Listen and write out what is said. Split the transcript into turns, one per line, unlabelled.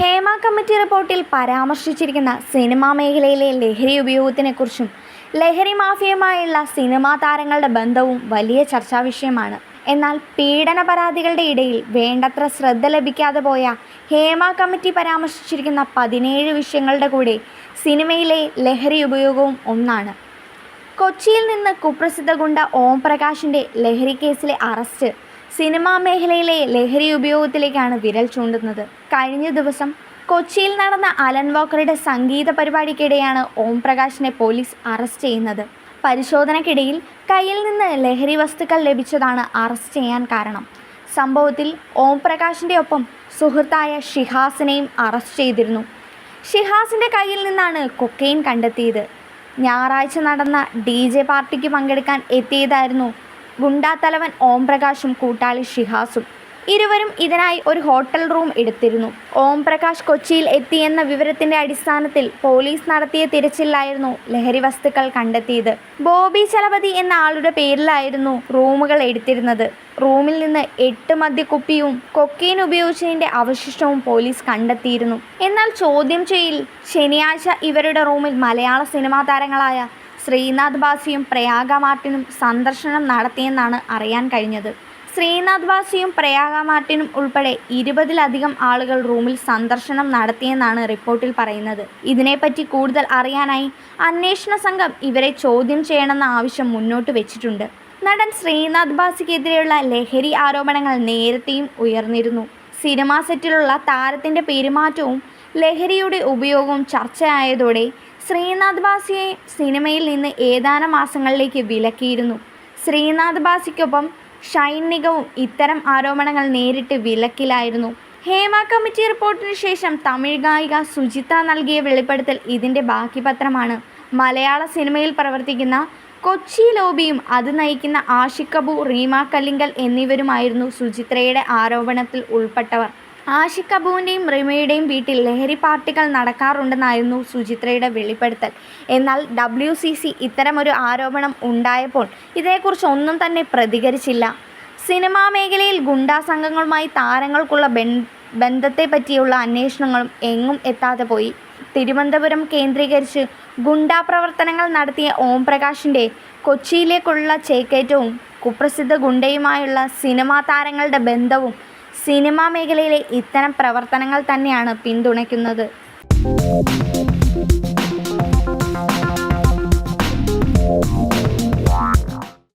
Hema committee റിപ്പോർട്ടിൽ പരാമർശിച്ചിരിക്കുന്ന cinema മേഖലയിലെ ലഹരി ഉപയോഗത്തിനെക്കുറിച്ചും ലഹരി മാഫിയയുമായുള്ള സിനിമാ താരങ്ങളുടെ ബന്ധവും വലിയ ചർച്ചാ വിഷയമാണ്. എന്നാൽ പീഡന പരാതികളുടെ ഇടയിൽ വേണ്ടത്ര ശ്രദ്ധ ലഭിക്കാതെ പോയ ഹേമ കമ്മിറ്റി പരാമർശിച്ചിരിക്കുന്ന പതിനേഴ് വിഷയങ്ങളുടെ കൂടെ സിനിമയിലെ ലഹരി ഉപയോഗവും ഒന്നാണ്. കൊച്ചിയിൽ നിന്ന് കുപ്രസിദ്ധ ഗുണ്ട ഓം പ്രകാശിന്റെ ലഹരി കേസിലെ അറസ്റ്റ് സിനിമാ മേഖലയിലെ ലഹരി ഉപയോഗത്തിലേക്കാണ് വിരൽ ചൂണ്ടുന്നത്. കഴിഞ്ഞ ദിവസം കൊച്ചിയിൽ നടന്ന അലൻ വോക്കറുടെ സംഗീത പരിപാടിക്കിടെയാണ് ഓം പ്രകാശിനെ പോലീസ് അറസ്റ്റ് ചെയ്യുന്നത്. പരിശോധനയ്ക്കിടയിൽ കയ്യിൽ നിന്ന് ലഹരി വസ്തുക്കൾ ലഭിച്ചതാണ് അറസ്റ്റ് ചെയ്യാൻ കാരണം. സംഭവത്തിൽ ഓം പ്രകാശിന്റെ ഒപ്പം സുഹൃത്തായ ഷിഹാസിനെയും അറസ്റ്റ് ചെയ്തിരുന്നു. ഷിഹാസിന്റെ കയ്യിൽ നിന്നാണ് കൊക്കെയിൻ കണ്ടെത്തിയത്. ഞായറാഴ്ച നടന്ന ഡി പാർട്ടിക്ക് പങ്കെടുക്കാൻ എത്തിയതായിരുന്നു ഗുണ്ടാത്തലവൻ ഓം പ്രകാശും കൂട്ടാളി ഷിഹാസും ഇരുവരും ഇതിനായി ഒരു ഹോട്ടൽ റൂം എടുത്തിരുന്നു. ഓം പ്രകാശ് കൊച്ചിയിൽ എത്തിയെന്ന വിവരത്തിന്റെ അടിസ്ഥാനത്തിൽ പോലീസ് നടത്തിയ തിരച്ചിലായിരുന്നു ലഹരി വസ്തുക്കൾ കണ്ടെത്തിയത്. ബോബി ചലപതി എന്ന ആളുടെ പേരിലായിരുന്നു റൂമുകൾ എടുത്തിരുന്നത്. റൂമിൽ നിന്ന് എട്ട് മദ്യക്കുപ്പിയും കൊക്കീൻ ഉപയോഗിച്ചതിന്റെ അവശിഷ്ടവും പോലീസ് കണ്ടെത്തിയിരുന്നു. എന്നാൽ ചോദ്യം ചെയ്യൽ ശനിയാഴ്ച ഇവരുടെ റൂമിൽ മലയാള സിനിമാ താരങ്ങളായ ശ്രീനാഥ് ബാസിയും പ്രയാഗ മാർട്ടിനും സന്ദർശനം നടത്തിയെന്നാണ് അറിയാൻ കഴിഞ്ഞത്. ശ്രീനാഥ് ബാസിയും പ്രയാഗ മാർട്ടിനും ഉൾപ്പെടെ ഇരുപതിലധികം ആളുകൾ റൂമിൽ സന്ദർശനം നടത്തിയെന്നാണ് റിപ്പോർട്ടിൽ പറയുന്നത്. ഇതിനെപ്പറ്റി കൂടുതൽ അറിയാനായി അന്വേഷണ സംഘം ഇവരെ ചോദ്യം ചെയ്യണമെന്ന ആവശ്യം മുന്നോട്ട് വെച്ചിട്ടുണ്ട്. നടൻ ശ്രീനാഥ് ബാസിക്കെതിരെയുള്ള ലഹരി ആരോപണങ്ങൾ നേരത്തെയും ഉയർന്നിരുന്നു. സിനിമാ സെറ്റിലുള്ള താരത്തിന്റെ പെരുമാറ്റവും ലഹരിയുടെ ഉപയോഗവും ചർച്ചയായതോടെ ശ്രീനാഥ് ബാസിയെ സിനിമയിൽ നിന്ന് ഏതാനും മാസങ്ങളിലേക്ക് വിലക്കിയിരുന്നു. ശ്രീനാഥ് ബാസിക്കൊപ്പം ഷൈൻ നിഗവും ഇത്തരം ആരോപണങ്ങൾ നേരിട്ട് വിലക്കിലായിരുന്നു. ഹേമ കമ്മിറ്റി റിപ്പോർട്ടിന് ശേഷം തമിഴ് ഗായിക സുജിത നൽകിയ വെളിപ്പെടുത്തൽ ഇതിന്റെ ബാക്കി പത്രമാണ് മലയാള സിനിമയിൽ പ്രവർത്തിക്കുന്ന കൊച്ചി ലോബിയും അത് നയിക്കുന്ന ആഷിഖബു റീമ കല്ലിങ്കൽ എന്നിവരുമായിരുന്നു സുചിത്രയുടെ ആരോപണത്തിൽ ഉൾപ്പെട്ടവർ. ആഷിഖ് കപൂറിന്റെയും റിമയുടെയും വീട്ടിൽ ലഹരി പാർട്ടികൾ നടക്കാറുണ്ടെന്നായിരുന്നു സുചിത്രയുടെ വെളിപ്പെടുത്തൽ. എന്നാൽ ഡബ്ല്യു സി സി ഇത്തരമൊരു ആരോപണം ഉണ്ടായപ്പോൾ ഇതേക്കുറിച്ച് ഒന്നും തന്നെ പ്രതികരിച്ചില്ല. സിനിമാ മേഖലയിൽ ഗുണ്ടാ സംഘങ്ങളുമായി താരങ്ങൾക്കുള്ള ബന്ധത്തെ പറ്റിയുള്ള അന്വേഷണങ്ങളും എങ്ങും എത്താതെ പോയി. തിരുവനന്തപുരം കേന്ദ്രീകരിച്ച് ഗുണ്ടാ പ്രവർത്തനങ്ങൾ നടത്തിയ ഓം പ്രകാശിന്റെ കൊച്ചിയിലേക്കുള്ള ചേക്കേറ്റവും കുപ്രസിദ്ധ ഗുണ്ടയുമായുള്ള സിനിമാ താരങ്ങളുടെ ബന്ധവും സിനിമാ മേഖലയിലെ ഇത്തരം പ്രവർത്തനങ്ങൾ തന്നെയാണ് പിന്തുണയ്ക്കുന്നത്.